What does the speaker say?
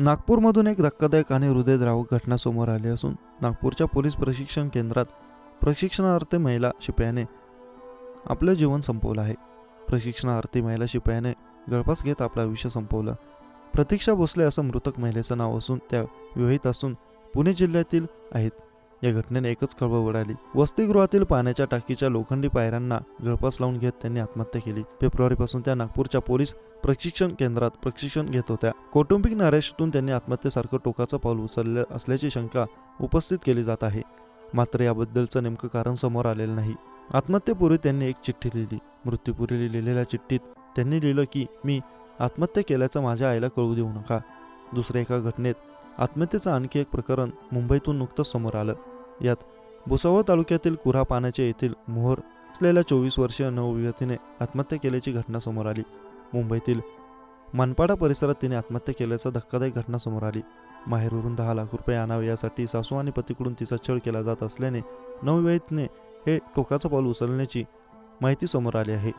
नागपूरमधून एक धक्कादायक आणि हृदयद्रावक घटना समोर आली असून नागपूरच्या पोलीस प्रशिक्षण केंद्रात प्रशिक्षणार्थी महिला शिपायाने आपलं जीवन संपवलं आहे. प्रशिक्षणार्थी महिला शिपायाने गळफास घेत आपलं आयुष्य संपवलं. प्रतीक्षा भोसले असं मृतक महिलेचं नाव असून त्या विवाहित असून पुणे जिल्ह्यातील आहेत. या घटनेने एकच खळबळ उडाली. वसतिगृहातील पाण्याच्या टाकीच्या लोखंडी पायऱ्यांना गळपास लावून घेत त्यांनी आत्महत्या केली. फेब्रुवारीपासून त्या नागपूरच्या पोलीस प्रशिक्षण केंद्रात प्रशिक्षण घेत होत्या. कौटुंबिक नरेशतून त्यांनी आत्महत्येसारखं टोकाचं पाऊल उचललं असल्याची शंका उपस्थित केली जात आहे. मात्र याबद्दलचं नेमकं कारण समोर आलेलं नाही. आत्महत्येपूर्वी त्यांनी एक चिठ्ठी लिहिली. मृत्यूपूर्वी लिहिलेल्या चिठ्ठीत त्यांनी लिहिलं की मी आत्महत्या केल्याचं माझ्या आईला कळू देऊ नका. दुसऱ्या एका घटनेत आत्महत्येचं आणखी एक प्रकरण मुंबईतून नुकतंच समोर आलं. यात भुसावळ तालुक्यातील कुऱ्हा पाण्याच्या येथील मोहर असलेल्या चोवीस वर्षीय नवयुवतीने आत्महत्या केल्याची घटना समोर आली. मुंबईतील मनपाडा परिसरात तिने आत्महत्या केल्याचा धक्कादायक घटना समोर आली. माहेरवरून दहा लाख रुपये आणावे यासाठी सासू आणि पतीकडून तिचा छळ केला जात असल्याने नवविवाहितने हे टोकाचं पाऊल उचलण्याची माहिती समोर आली आहे.